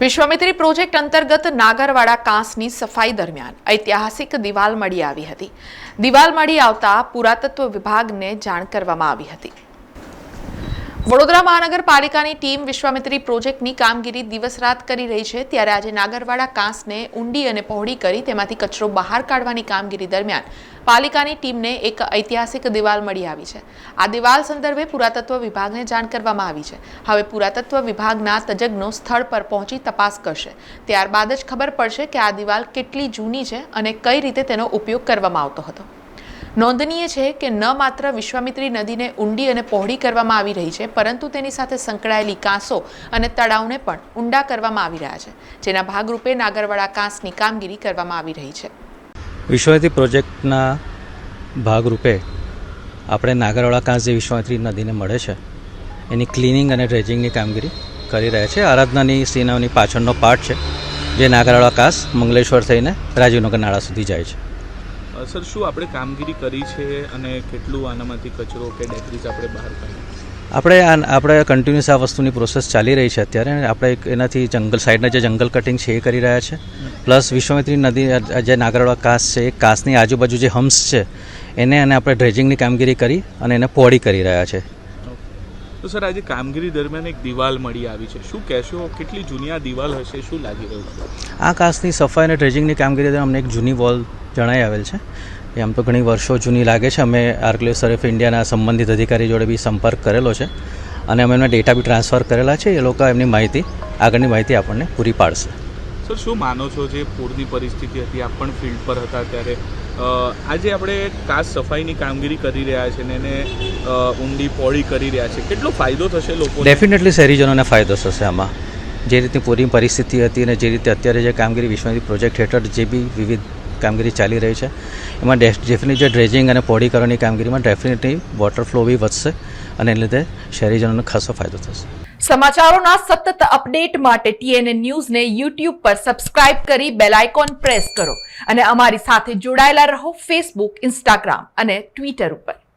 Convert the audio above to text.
Vishwamitri project અંતર્ગત નાગરવાડા કાંસની સફાઈ દરમિયાન ઐતિહાસિક દિવાલ મળી આવી હતી. દિવાલ મળી આવતા પુરાતત્વ વિભાગને જાણ કરવામાં આવી હતી. વડોદરા મહાનગરપાલિકાની ટીમ વિશ્વામિત્રી પ્રોજેક્ટની કામગીરી દિવસ રાત કરી રહી છે. ત્યારે આજે નાગરવાડા કાંસને ઊંડી અને પહોળી કરી તેમાંથી કચરો બહાર કાઢવાની કામગીરી દરમિયાન પાલિકાની ટીમને એક ઐતિહાસિક દિવાલ મળી આવી છે. આ દિવાલ સંદર્ભે પુરાતત્વ વિભાગને જાણ કરવામાં આવી છે. હવે પુરાતત્વ વિભાગના તજજ્ઞો સ્થળ પર પહોંચી તપાસ કરશે. ત્યારબાદ જ ખબર પડશે કે આ દિવાલ કેટલી જૂની છે અને કઈ રીતે તેનો ઉપયોગ કરવામાં આવતો હતો. નોંધનીય છે કે ન માત્ર વિશ્વામિત્રી નદીને ઊંડી અને પહોળી કરવામાં આવી રહી છે, પરંતુ તેની સાથે સંકળાયેલી કાંસો અને તળાવને પણ ઊંડા કરવામાં આવી રહ્યા છે, જેના ભાગરૂપે નાગરવાડા કાંસની કામગીરી કરવામાં આવી રહી છે. વિશ્વામિત્રી પ્રોજેક્ટના ભાગરૂપે આપણે નાગરવાડા કાંસ જે વિશ્વામિત્રી નદીને મળે છે, એની ક્લિનિંગ અને ડ્રેજિંગની કામગીરી કરી રહ્યા છે. આરાધનાની સેનાઓની પાછળનો પાર્ટ છે, જે નાગરવાડા કાંસ મંગલેશ્વર થઈને રાજીવનગર નાળા સુધી જાય છે. સર શું આપણે કામગીરી કરી છે અને કેટલું આનામાંથી કચરો કે ડેબ્રીઝ આપણે બહાર કાઢ્યું? આપણે આ આપણે કન્ટિન્યુઅસ આ વસ્તુની પ્રોસેસ ચાલી રહી છે અત્યારે આપણે એક એનાથી જંગલ સાઈડના જે જંગલ કટિંગ છે એ કરી રહ્યા છે. પ્લસ વિશ્વામિત્રી નદી જે નાગરવાડા કાસ છે એ કાસની આજુબાજુ જે હમ્સ છે એને અને આપણે ડ્રેજિંગની કામગીરી કરી અને એને પહોળી કરી રહ્યા છે. તો સર આજે કામગીરી દરમિયાન એક દિવાલ મળી આવી છે. શું કહેશો કેટલી જૂની આ દિવાલ હશે? શું લાગી રહ્યું છે? આ કાસની સફાઈ અને ડ્રેજિંગની કામગીરી દરમિયાન અમને એક જૂની વોલ જણાઈ આવેલ છે. એ આમ તો ઘણી વર્ષો જૂની લાગે છે. અમે આર્કલેસ ઓફ ઇન્ડિયાના સંબંધિત અધિકારી જોડે બી સંપર્ક કરેલો છે અને અમે એમના ડેટા બી ટ્રાન્સફર કરેલા છે. એ લોકો એમની માહિતી આગળની માહિતી આપણને પૂરી પાડશે. સર શું માનો છો જે પૂરની પરિસ્થિતિ હતી? આપ પણ ફિલ્ડ પર હતા ત્યારે. આજે આપણે કાસ સફાઈની કામગીરી કરી રહ્યા છે ને એને ઊંડી પોળી કરી રહ્યા છે. કેટલો ફાયદો થશે લોકો ડેફિનેટલી શહેરીજનોને ફાયદો થશે આમાં. જે રીતની પૂરી પરિસ્થિતિ હતી અને જે રીતે અત્યારે જે કામગીરી વિશ્વની પ્રોજેક્ટ હેઠળ જે બી વિવિધ કામગીરી ચાલી રહી છે. એમાં ડેફિનેટ જે ડ્રેજિંગ અને પોડી કરવાની કામગીરીમાં ડેફિનેટલી વોટર ફ્લો બી વધશે અને એને લીધે શહેરીજનોને ખાસો ફાયદો થશે. સમાચારોના સતત અપડેટ માટે ટીએનએ ન્યૂઝને યુટ્યુબ પર સબસ્ક્રાઇબ કરી બેલ આઇકોન પ્રેસ કરો અને અમારી સાથે જોડાયેલા રહો ફેસબુક, ઇન્સ્ટાગ્રામ અને ટ્વિટર ઉપર.